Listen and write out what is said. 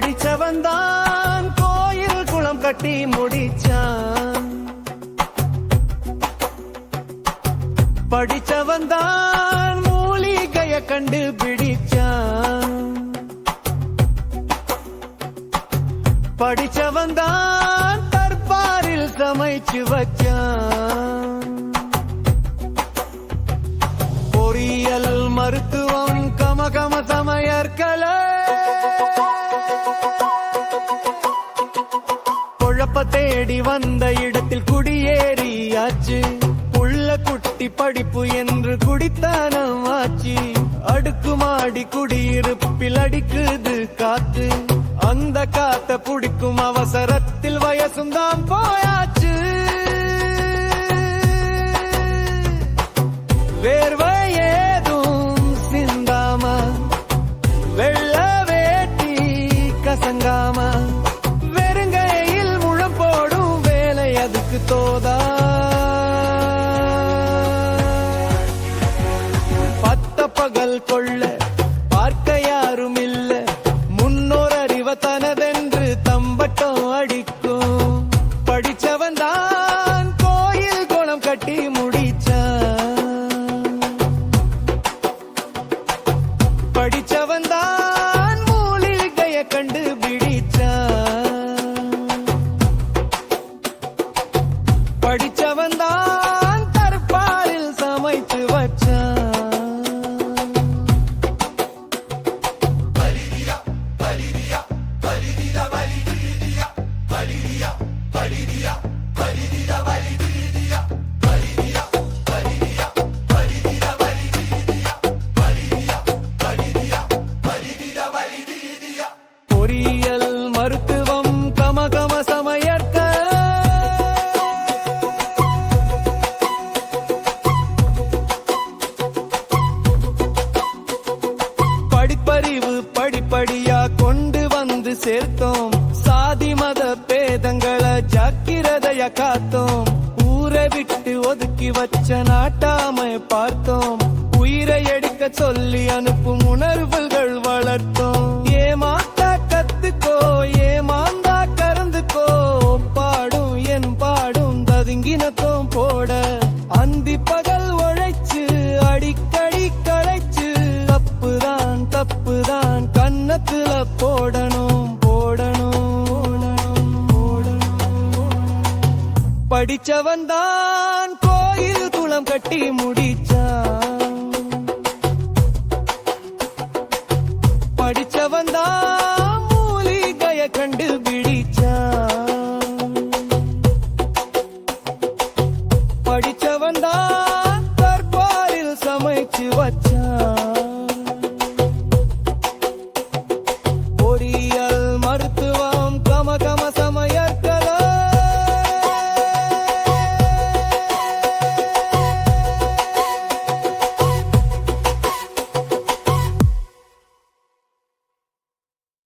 படிச்சவன் தான். கோயில் குளம் கட்டி முடிச்சான். படிச்சவன் தான் மூலிகைய கண்டு பிடிச்சான் படிச்சவன் தான் தர்பாரில் சமைச்சு வச்சான். குழப்ப தேடி வந்த இடத்தில் குடியேறியாச்சு புள்ள குட்டி படிப்பு என்று குடித்தானம் ஆச்சு. அடுக்குமாடி குடியிருப்பில் அடிக்குது காத்து. அந்த காத்த பிடிக்கும் அவசரத்தில் வயசும் தான் போயாச்சு. வேர்வை பகல் கொள்ள. அறிவு படிப்படியா கொண்டு வந்து சேர்த்தோம். சாதி மத பேதங்களை ஜாக்கிரதைய காத்தோம். ஊரை விட்டு ஒதுக்கி வச்ச நாட்டாமை பார்த்தோம். உயிரை எடுக்க சொல்லி படிச்சவன் தான் கோயில் குளம் கட்டி முடிச்சான். படிச்சவன் தான் மூலிகைய கண்டுபிடிச்சான்